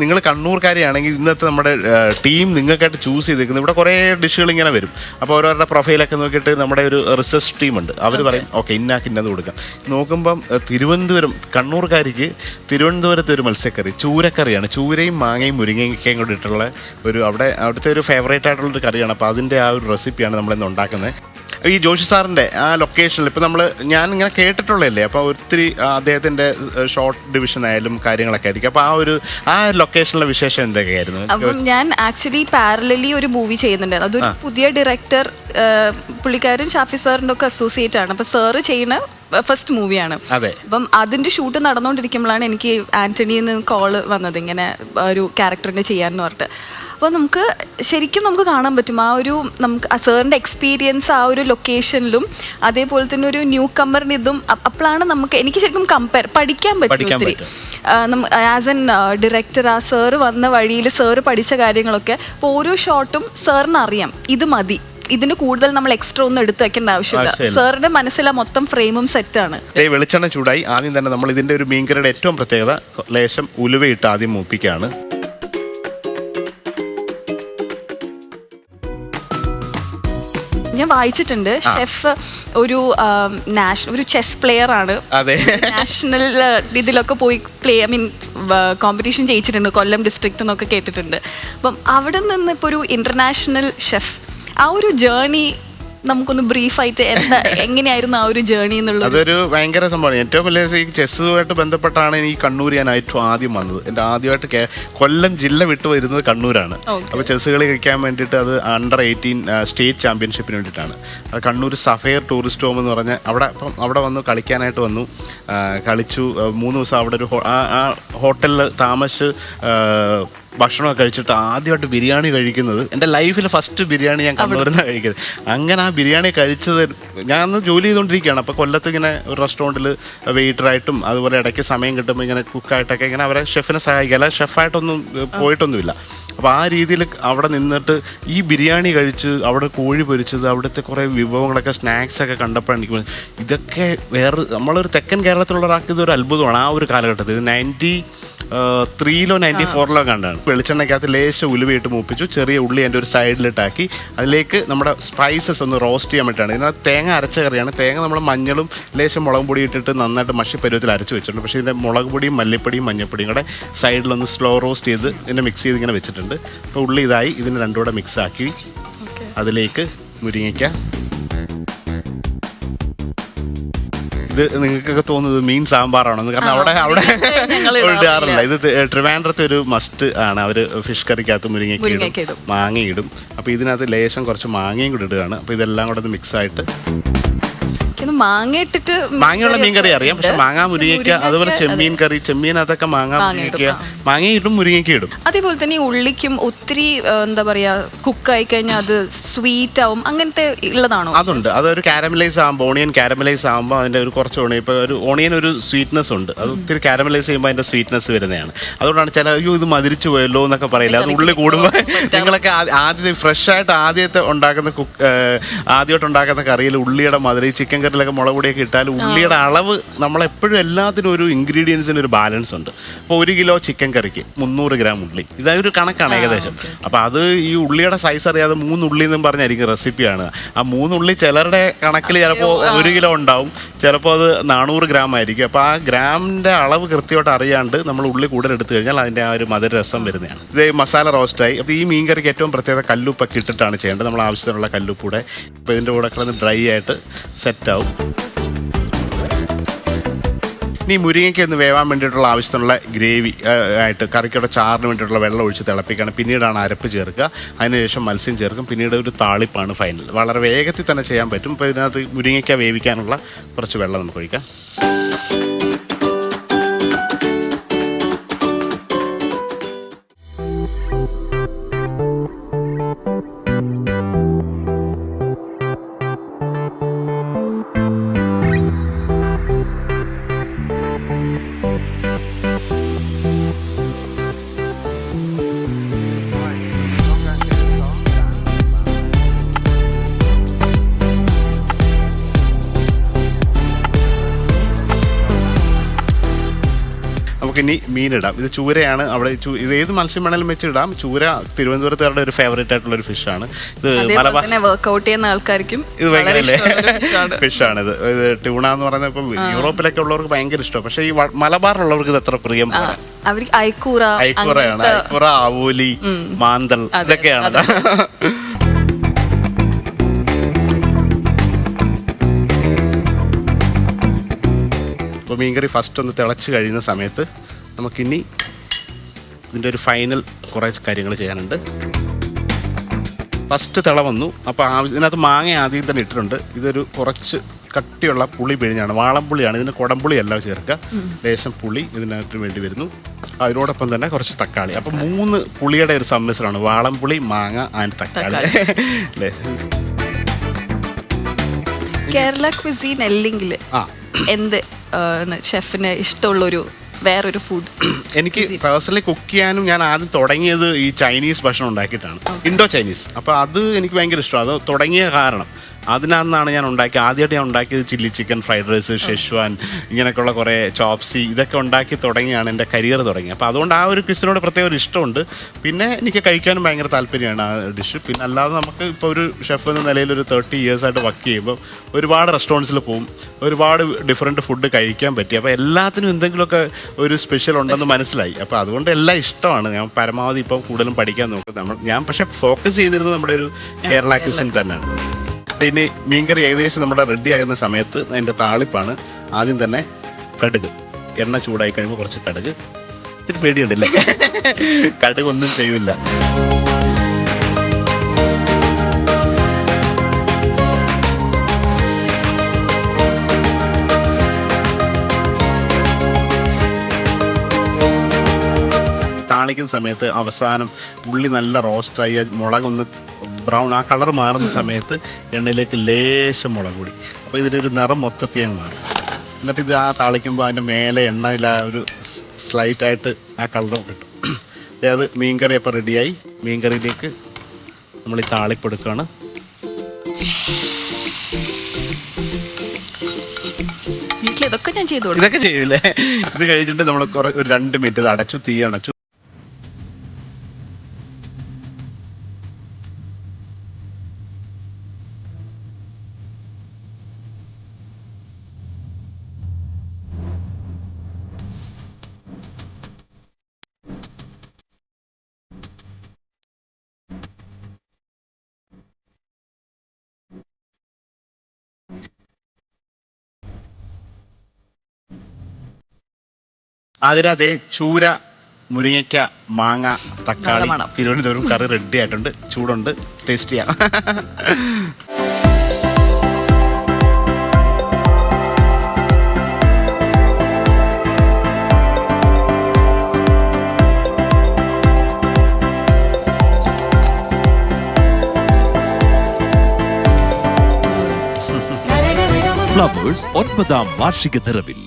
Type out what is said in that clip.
നിങ്ങൾ കണ്ണൂർക്കാരിയാണെങ്കിൽ ഇന്നത്തെ നമ്മുടെ ടീം നിങ്ങൾക്കായിട്ട് ചൂസ് ചെയ്തേക്കുന്നത് ഇവിടെ കുറേ ഡിഷുകൾ ഇങ്ങനെ വരും. അപ്പോൾ ഓരോരുടെ പ്രൊഫൈലൊക്കെ നോക്കിയിട്ട് നമ്മുടെ ഒരു റിസർച്ച് ടീമുണ്ട് അവർ പറയും ഓക്കെ ഇന്നാക്ക് ഇന്നത് കൊടുക്കാം. നോക്കുമ്പം തിരുവനന്തപുരം കണ്ണൂർക്കാരിക്ക് തിരുവനന്തപുരത്തെ ഒരു മത്സ്യക്കറി ചൂരക്കറിയാണ്. ചൂരയും മാങ്ങയും മുരിങ്ങയ്ക്കയും കൂടി ഇട്ടുള്ള ഒരു അവിടെ അവിടുത്തെ ഒരു ഫേവറേറ്റ് ആയിട്ടുള്ള ഒരു കറിയാണ്. അപ്പോൾ അതിന്റെ ആ ഒരു റെസിപ്പിയാണ് നമ്മളിന്ന് ഉണ്ടാക്കുന്നത്. ഈ ജോഷി സാറിന്റെ ആ ലൊക്കേഷനിൽ ഇപ്പോൾ നമ്മൾ ഞാൻ ഇങ്ങനെ കേട്ടിട്ടുള്ളതല്ലേ? അപ്പോൾ ഒത്തിരി അദ്ദേഹത്തിന്റെ ഷോർട്ട് ഡിവിഷൻ ആയാലും കാര്യങ്ങളൊക്കെ ആയിരിക്കും. അപ്പോൾ ആ ഒരു ആ ലൊക്കേഷനിലെ വിശേഷം എന്തൊക്കെയായിരുന്നു? അപ്പം ഞാൻ ആക്ച്വലി പാരലലി ഒരു മൂവി ചെയ്യുന്നുണ്ടായിരുന്നു. അതൊരു പുതിയ ഡയറക്ടർ പുള്ളിക്കാരൻ ഷാഫി സാറിന്റെ ഒക്കെ അസോസിയേറ്റ് ആണ്. അപ്പം സാറ് ചെയ്യുന്ന ഫസ്റ്റ് മൂവിയാണ് അപ്പം അതിന്റെ ഷൂട്ട് നടന്നുകൊണ്ടിരിക്കുമ്പോഴാണ് എനിക്ക് ആന്റണിയിൽ നിന്ന് കോൾ വന്നത് ഇങ്ങനെ ഒരു ക്യാരക്ടറിനെ ചെയ്യാന്ന് പറഞ്ഞിട്ട്. അപ്പോൾ നമുക്ക് ശരിക്കും നമുക്ക് കാണാൻ പറ്റും. ആ ഒരു നമുക്ക് ആ സാറിന്റെ എക്സ്പീരിയൻസ് ആ ഒരു ലൊക്കേഷനിലും അതേപോലെ തന്നെ ഒരു ന്യൂ കമ്മറിന്റെ ഇതും അപ്പോഴാണ് നമുക്ക് എനിക്ക് ശരിക്കും കമ്പയർ പഠിക്കാൻ പറ്റും ഒത്തിരി. ആസ് എൻ ഡയറക്ടർ ആ സാറ് വന്ന വഴിയിൽ സാറ് പഠിച്ച കാര്യങ്ങളൊക്കെ അപ്പോൾ ഓരോ ഷോട്ടും സാറിന് അറിയാം. ഇത് മതി. ഇതിന് കൂടുതൽ നമ്മൾ എക്സ്ട്രാ ഒന്നും എടുത്തു വെക്കേണ്ട ആവശ്യമില്ല. സാറിന്റെ മനസ്സിൽ ആ മൊത്തം ഫ്രെയിമും സെറ്റാണ് വെളിച്ചെണ്ണ ചൂടായി. ആദ്യം തന്നെ നമ്മൾ ഇതിന്റെ ഒരു മീൻകറിയുടെ ഏറ്റവും പ്രത്യേകത ലേശം ഉലുവയിട്ട് ആദ്യം മൂപ്പിക്കുകയാണ്. ഞാൻ വായിച്ചിട്ടുണ്ട്. ഷെഫ് ഒരു നാഷണൽ ഒരു ചെസ് പ്ലെയർ ആണ്. അതെ. നാഷണൽ ഇതിലൊക്കെ പോയി പ്ലേ ഐ മീൻ കോമ്പറ്റീഷൻ ജയിച്ചിട്ടുണ്ട്. കൊല്ലം ഡിസ്ട്രിക്റ്റ് എന്നൊക്കെ കേട്ടിട്ടുണ്ട്. അപ്പം അവിടെ നിന്ന് ഇപ്പോൾ ഒരു ഇന്റർനാഷണൽ ഷെഫ് ആ ഒരു ജേർണി നമുക്കൊന്ന് ബ്രീഫായിട്ട് എന്താ എങ്ങനെയായിരുന്നു ആ ഒരു ജേർണി എന്നുള്ളത്? അതൊരു ഭയങ്കര സംഭവമാണ്. ഏറ്റവും വലിയ ഈ ചെസ്സുമായിട്ട് ബന്ധപ്പെട്ടാണ് ഈ കണ്ണൂർ ഞാൻ ഏറ്റവും ആദ്യം വന്നത്. എന്റെ ആദ്യമായിട്ട് കൊല്ലം ജില്ല വിട്ടു വരുന്നത് കണ്ണൂരാണ്. അപ്പോൾ ചെസ്സ് കളി കളിക്കാൻ വേണ്ടിയിട്ട് അത് അണ്ടർ എയ്റ്റീൻ സ്റ്റേറ്റ് ചാമ്പ്യൻഷിപ്പിന് വേണ്ടിയിട്ടാണ്. അത് കണ്ണൂർ സഫയർ ടൂറിസ്റ്റ് ഹോം എന്ന് പറഞ്ഞ അവിടെ അപ്പം അവിടെ വന്നു കളിക്കാനായിട്ട് വന്നു. കളിച്ചു. മൂന്ന് ദിവസം അവിടെ ഒരു ആ- ഹോട്ടലിൽ താമസിച്ച് ഭക്ഷണമൊക്കെ കഴിച്ചിട്ട് ആദ്യമായിട്ട് ബിരിയാണി കഴിക്കുന്നത് എന്റെ ലൈഫിൽ ഫസ്റ്റ് ബിരിയാണി ഞാൻ കണ്ണൂരിൽ നിന്നാണ് കഴിക്കുന്നത്. അങ്ങനെ ആ ബിരിയാണി കഴിച്ചത് ഞാൻ അന്ന് ജോലി ചെയ്തുകൊണ്ടിരിക്കുകയാണ്. അപ്പോൾ കൊല്ലത്ത് ഇങ്ങനെ ഒരു റെസ്റ്റോറന്റിൽ വെയിറ്ററായിട്ടും അതുപോലെ ഇടയ്ക്ക് സമയം കിട്ടുമ്പോൾ ഇങ്ങനെ കുക്കായിട്ടൊക്കെ ഇങ്ങനെ അവരെ ഷെഫിനെ സഹായിക്കുക അല്ലാതെ ഷെഫായിട്ടൊന്നും പോയിട്ടൊന്നുമില്ല. അപ്പോൾ ആ രീതിയിൽ അവിടെ നിന്നിട്ട് ഈ ബിരിയാണി കഴിച്ച് അവിടെ കോഴി പൊരിച്ചത് അവിടുത്തെ കുറേ വിഭവങ്ങളൊക്കെ സ്നാക്സൊക്കെ കണ്ടപ്പോഴാണ് എനിക്ക് ഇതൊക്കെ വേറെ നമ്മളൊരു തെക്കൻ കേരളത്തിലുള്ള ഒരാൾക്ക് ഇതൊരു അത്ഭുതമാണ് ആ ഒരു കാലഘട്ടത്തിൽ. ഇത് നയന്റി ത്രീയിലോ നയന്റി ഫോറിലോ കണ്ടാണ്. വെളിച്ചെണ്ണയ്ക്കകത്ത് ലേശം ഉലുവയിട്ട് മൂപ്പിച്ചു ചെറിയ ഉള്ളി എന്റെ ഒരു സൈഡിലിട്ടാക്കി. അതിലേക്ക് നമ്മുടെ സ്പൈസസ് ഒന്ന് റോസ്റ്റ് ചെയ്യാൻ പറ്റുകയാണ് ഇതിനകത്ത് തേങ്ങ അരച്ച കറിയാണ്. തേങ്ങ നമ്മൾ മഞ്ഞളും ലേശം മുളക് പൊടി ഇട്ടിട്ട് നന്നായിട്ട് മഷി പരുവത്തിൽ അരച്ച് വെച്ചിട്ടുണ്ട്. പക്ഷേ ഇതിന്റെ മുളക് പൊടിയും മല്ലിപ്പൊടിയും മഞ്ഞപ്പൊടിയും കൂടെ സൈഡിലൊന്ന് സ്ലോ റോസ്റ്റ് ചെയ്ത് ഇതിനെ മിക്സ് ചെയ്ത് ഇങ്ങനെ വെച്ചിട്ടുണ്ട്. അപ്പോൾ ഉള്ളി ഇതായി. ഇതിന് രണ്ടും കൂടെ മിക്സ് ആക്കി. അതിലേക്ക് മുരിങ്ങയ്ക്ക ഇത് നിങ്ങൾക്കൊക്കെ തോന്നുന്നത് മീൻ സാമ്പാറാണെന്ന് കാരണം അവിടെ അവിടെ ഇടാറില്ല. ഇത് ട്രിവാൻഡ്രത്തെ ഒരു മസ്റ്റ് ആണ്. അവർ ഫിഷ് കറിക്കകത്ത് മുരിങ്ങയ്ക്ക് മാങ്ങയിടും ഇടും. മാങ്ങ ഇടും. അപ്പോൾ ഇതിനകത്ത് ലേശം കുറച്ച് മാങ്ങയും കൂടി ഇടുകയാണ്. അപ്പോൾ ഇതെല്ലാം കൂടെ ഒന്ന് മിക്സ് ആയിട്ട് എനിക്കൊന്ന് മാങ്ങ ഇട്ടിട്ട് മാങ്ങയുള്ള മീൻ കറി അറിയാം. പക്ഷെ മാങ്ങ മുരിങ്ങയ്ക്ക അതുപോലെ ചെമ്മീൻ കറി ചെമ്മീനകത്തൊക്കെ മാങ്ങ മാങ്ങ മുരിങ്ങയ്ക്ക. മാങ്ങ ഇടും മുരിങ്ങയ്ക്ക ഇടും. അതേപോലെ തന്നെ ഈ ഉള്ളിക്കും ഒത്തിരി എന്താ പറയാ കുക്കായി കഴിഞ്ഞാൽ അത് സ്വീറ്റ് ആവും അങ്ങനത്തെ ഉള്ളതാണോ? അതുണ്ട്. അതൊരു കാരമലൈസ് ആകുമ്പോൾ ഓണിയൻ കാരമലൈസ് ആകുമ്പോൾ അതിന്റെ ഒരു കുറച്ച് ഓണിയൻ ഇപ്പോൾ ഒരു ഓണിയൻ ഒരു സ്വീറ്റ്നെസ് ഉണ്ട്. അത് ഒത്തിരി കാരമലൈസ് ചെയ്യുമ്പോൾ അതിന്റെ സ്വീറ്റ്നെസ് വരുന്നതാണ്. അതുകൊണ്ടാണ് ചില അയ്യോ ഇത് മതിരിച്ചു പോയല്ലോ എന്നൊക്കെ പറയില്ല. അത് ഉള്ളി കൂടുമ്പോൾ നിങ്ങളൊക്കെ ആദ്യത്തെ ഫ്രഷ് ആയിട്ട് ആദ്യത്തെ ഉണ്ടാക്കുന്ന കുക്ക് ആദ്യമായിട്ട് ഉണ്ടാക്കുന്ന കറിയിൽ ഉള്ളിയുടെ മധുര ചിക്കൻ കറിയിലൊക്കെ മുളക് പൊടിയൊക്കെ ഇട്ടാൽ ഉള്ളിയുടെ അളവ് നമ്മളെപ്പോഴും എല്ലാത്തിനും ഒരു ഇൻഗ്രീഡിയൻസിന് ഒരു ബാലൻസ് ഉണ്ട്. അപ്പോൾ ഒരു കിലോ ചിക്കൻ കറിക്ക് മുന്നൂറ് ഗ്രാം ഉള്ളി. ഇതൊരു കണക്കാണ് ഏകദേശം. അപ്പോൾ അത് ഈ ഉള്ളിയുടെ സൈസ് അറിയാതെ മൂന്നുള്ളി എന്നും പറഞ്ഞായിരിക്കും റെസിപ്പിയാണ് ആ മൂന്നുള്ളി ചിലരുടെ കണക്കിൽ ചിലപ്പോൾ ഒരു കിലോ ഉണ്ടാവും. ചിലപ്പോൾ അത് നാനൂറ് ഗ്രാം ആയിരിക്കും. അപ്പോൾ ആ ഗ്രാമിന്റെ അളവ് കൃത്യമായിട്ട് അറിയാണ്ട് നമ്മൾ ഉള്ളി കൂടുതൽ എടുത്തു കഴിഞ്ഞാൽ അതിന്റെ ആ ഒരു മധുര രസം വരുന്നതാണ്. ഇത് മസാല റോസ്റ്റായി അപ്പോൾ ഈ മീൻ കറിക്ക് ഏറ്റവും പ്രത്യേകത കല്ലുപ്പൊക്കെ ഇട്ടിട്ടാണ് ചെയ്യേണ്ടത്. നമ്മൾ ആവശ്യത്തിനുള്ള കല്ലുപ്പൂടെ ഇപ്പോൾ ഇതിന്റെ കൂടെ കിടന്ന് ഡ്രൈ ആയിട്ട് സെറ്റാവും ഇനി മുരിങ്ങയ്ക്ക് ഒന്ന് വേവാൻ വേണ്ടിയിട്ടുള്ള ആവശ്യത്തിനുള്ള ഗ്രേവി ആയിട്ട് കറിക്കയുടെ ചാറിന് വേണ്ടിയിട്ടുള്ള വെള്ളം ഒഴിച്ച് തിളപ്പിക്കണം. പിന്നീടാണ് അരപ്പ് ചേർക്കുക. അതിനുശേഷം മത്സ്യം ചേർക്കും. പിന്നീട് ഒരു താളിപ്പാണ് ഫൈനൽ വളരെ വേഗത്തിൽ തന്നെ ചെയ്യാൻ പറ്റും. ഇപ്പോൾ ഇതിനകത്ത് മുരിങ്ങയ്ക്ക വേവിക്കാനുള്ള കുറച്ച് വെള്ളം നമുക്ക് ഒഴിക്കാം. നമുക്കിനി മീനിടാം. ഇത് ചൂരയാണ് അവിടെ ഇത് ഏത് മത്സ്യം വേണേലും വെച്ച് ഇടാം ചൂര തിരുവനന്തപുരത്തുകാരുടെ ഒരു ഫേവറേറ്റ് ആയിട്ടുള്ള ഒരു ഫിഷാണ് ഇത് മലബാർ വർക്ക്ഔട്ട് ചെയ്യുന്ന ആൾക്കാർക്കും ഇത് ഭയങ്കര. ഫിഷാണ് ഇത് ഇത് ട്യൂണ എന്ന് പറയുന്നത് ഇപ്പം യൂറോപ്പിലൊക്കെ ഉള്ളവർക്ക് ഭയങ്കര ഇഷ്ടമാണ്. പക്ഷേ ഈ മലബാറിലുള്ളവർക്ക് ഇത് എത്ര പ്രിയം അവർക്ക് ഐക്കൂറ ഐക്കൂറയാണ്. ഐക്കൂറ ആവോലി മാന്തൽ ഇതൊക്കെയാണ് മീൻകറി ഫസ്റ്റ് ഒന്ന് തിളച്ച് കഴിയുന്ന സമയത്ത് നമുക്കിനി ഇതിന്റെ ഒരു ഫൈനൽ കുറേ കാര്യങ്ങൾ ചെയ്യാനുണ്ട്. ഫസ്റ്റ് തിള വന്നു. അപ്പോൾ ഇതിനകത്ത് മാങ്ങ ആദ്യം തന്നെ ഇട്ടിട്ടുണ്ട്. ഇതൊരു കുറച്ച് കട്ടിയുള്ള പുളി പിഴിഞ്ഞാണ്. വാളംപുളിയാണ്. ഇതിന് കുടംപുളിയല്ല ചേർക്കുക. ലേശം പുളി ഇതിനകത്ത് വേണ്ടി വരുന്നു. അതിനോടൊപ്പം തന്നെ കുറച്ച് തക്കാളി. അപ്പം മൂന്ന് പുളിയുടെ ഒരു സമ്മിശ്രമാണ് വാളംപുളി മാങ്ങ ആൻഡ് തക്കാളി. അല്ലേ? കേരള ക്വിസീൻ അല്ലെങ്കിൽ ആ. എന്ത് ഷെഫിന് ഇഷ്ടമുള്ളൊരു വേറൊരു ഫുഡ് എനിക്ക് പേഴ്സണലി കുക്ക് ചെയ്യാനും ഞാൻ ആദ്യം തുടങ്ങിയത് ഈ ചൈനീസ് ഭക്ഷണം ഉണ്ടാക്കിയിട്ടാണ്. ഇൻഡോ ചൈനീസ് അപ്പോൾ അത് എനിക്ക് ഭയങ്കര ഇഷ്ടമാണ്. അത് തുടങ്ങിയ കാരണം. അതിനകത്താണ് ഞാൻ ഉണ്ടാക്കി ആദ്യമായിട്ട് ഞാൻ ഉണ്ടാക്കിയത് chilli chicken fried rice Schezwan ഇങ്ങനെയൊക്കെയുള്ള കുറേ ചോപ്സി ഇതൊക്കെ ഉണ്ടാക്കി തുടങ്ങിയാണ് എന്റെ കരിയർ തുടങ്ങിയത്. അപ്പോൾ അതുകൊണ്ട് ആ ഒരു ക്വിസിനോട് പ്രത്യേക ഒരു ഇഷ്ടമുണ്ട്. പിന്നെ എനിക്ക് കഴിക്കാനും ഭയങ്കര താല്പര്യമാണ് ആ ഡിഷ് പിന്നെ അല്ലാതെ നമുക്ക് ഇപ്പോൾ ഒരു ഷെഫ് എന്ന നിലയിൽ ഒരു തേർട്ടി ഇയേഴ്സ് ആയിട്ട് വർക്ക് ചെയ്യുമ്പോൾ ഒരുപാട് റെസ്റ്റോറന്റ്സിൽ പോകും ഒരുപാട് ഡിഫറെന്റ് ഫുഡ് കഴിക്കാൻ പറ്റി. അപ്പോൾ എല്ലാത്തിനും എന്തെങ്കിലുമൊക്കെ ഒരു സ്പെഷ്യൽ ഉണ്ടെന്ന് മനസ്സിലായി. അപ്പോൾ അതുകൊണ്ട് എല്ലാം ഇഷ്ടമാണ്. ഞാൻ പരമാവധി ഇപ്പം കൂടുതലും പഠിക്കാൻ നോക്കും നമ്മൾ ഞാൻ പക്ഷേ ഫോക്കസ് ചെയ്തിരുന്നത് നമ്മുടെ ഒരു കേരള ക്വിസിൻ തന്നെയാണ്. ഇനി മീൻകറി ഏകദേശം നമ്മുടെ റെഡി ആകുന്ന സമയത്ത് അതിന്റെ താളിപ്പാണ്. ആദ്യം തന്നെ കടുക്. എണ്ണ ചൂടായി കഴിയുമ്പോൾ കുറച്ച് കടുക്. ഇത്തിരി പേടിയുണ്ടല്ലേ കടുക് ഒന്നും ചെയ്യില്ല താളിക്കുന്ന സമയത്ത് അവസാനം ഉള്ളി നല്ല റോസ്റ്റായി മുളകൊന്ന് ബ്രൗൺ ആ കളർ മാറുന്ന സമയത്ത് എണ്ണയിലേക്ക് ലേശം മുളക് കൂടി അപ്പോൾ ഇതിനൊരു നിറം മൊത്തത്തിൽ അങ്ങ് മാറും. എന്നിട്ട് ഇത് ആ താളിക്കുമ്പോൾ അതിന്റെ മേലെ എണ്ണയിൽ ആ ഒരു സ്ലൈറ്റായിട്ട് ആ കളറും കിട്ടും. അതായത് മീൻകറി അപ്പോൾ റെഡിയായി മീൻകറിയിലേക്ക് നമ്മൾ ഈ താളിപ്പെടുക്കുകയാണ് ഇതൊക്കെ ഞാൻ ചെയ്തു ഇതൊക്കെ ചെയ്യൂലേ? ഇത് കഴിഞ്ഞിട്ട് നമ്മൾ കുറെ ഒരു രണ്ട് മിനിറ്റ് അടച്ചു തീ അടച്ചു. അതിനകത്തെ ചൂര മുരിങ്ങയ്ക്ക മാങ്ങ തക്കാളി. തിരുവനന്തപുരം കറി റെഡി ആയിട്ടുണ്ട്. ചൂടുണ്ട്. ടേസ്റ്റ് ചെയ്യാം ഫ്ലവേഴ്സ് ഒൻപതാം വാർഷിക നിറവിൽ.